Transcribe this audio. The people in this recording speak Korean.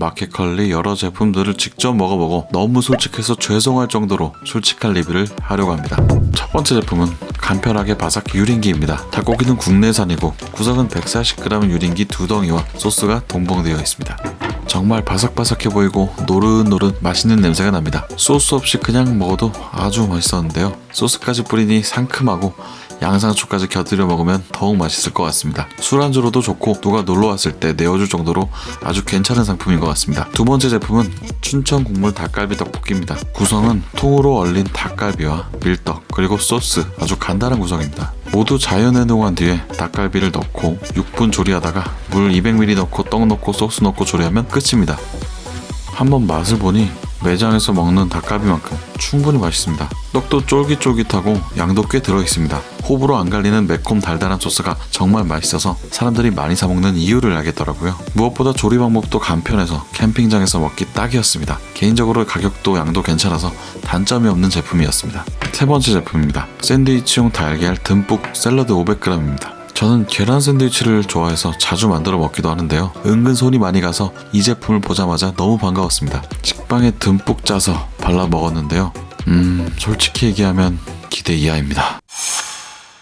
마켓컬리 여러 제품들을 직접 먹어보고 너무 솔직해서 죄송할 정도로 솔직한 리뷰를 하려고 합니다. 첫 번째 제품은 간편하게 바삭 유린기입니다. 닭고기는 국내산이고 구성은 140g 유린기 두 덩이와 소스가 동봉되어 있습니다. 정말 바삭바삭해 보이고 노릇노릇 맛있는 냄새가 납니다. 소스 없이 그냥 먹어도 아주 맛있었는데요. 소스까지 뿌리니 상큼하고 양상추까지 곁들여 먹으면 더욱 맛있을 것 같습니다. 술안주로도 좋고 누가 놀러 왔을 때 내어줄 정도로 아주 괜찮은 상품인 것 같습니다. 두 번째 제품은 춘천 국물 닭갈비 떡볶이입니다. 구성은 통으로 얼린 닭갈비와 밀떡 그리고 소스 아주 간단한 구성입니다. 모두 자연에 녹한 뒤에 닭갈비를 넣고 6분 조리하다가 물 200ml 넣고 떡 넣고 소스 넣고 조리하면 끝입니다. 한번 맛을 보니 매장에서 먹는 닭갈비만큼 충분히 맛있습니다. 떡도 쫄깃쫄깃하고 양도 꽤 들어있습니다. 호불호 안 갈리는 매콤 달달한 소스가 정말 맛있어서 사람들이 많이 사 먹는 이유를 알겠더라고요. 무엇보다 조리 방법도 간편해서 캠핑장에서 먹기 딱이었습니다. 개인적으로 가격도 양도 괜찮아서 단점이 없는 제품이었습니다. 세 번째 제품입니다. 샌드위치용 달걀 듬뿍 샐러드 500g입니다. 저는 계란 샌드위치를 좋아해서 자주 만들어 먹기도 하는데요. 은근 손이 많이 가서 이 제품을 보자마자 너무 반가웠습니다. 식빵에 듬뿍 짜서 발라 먹었는데요. 음, 솔직히 얘기하면 기대 이하입니다.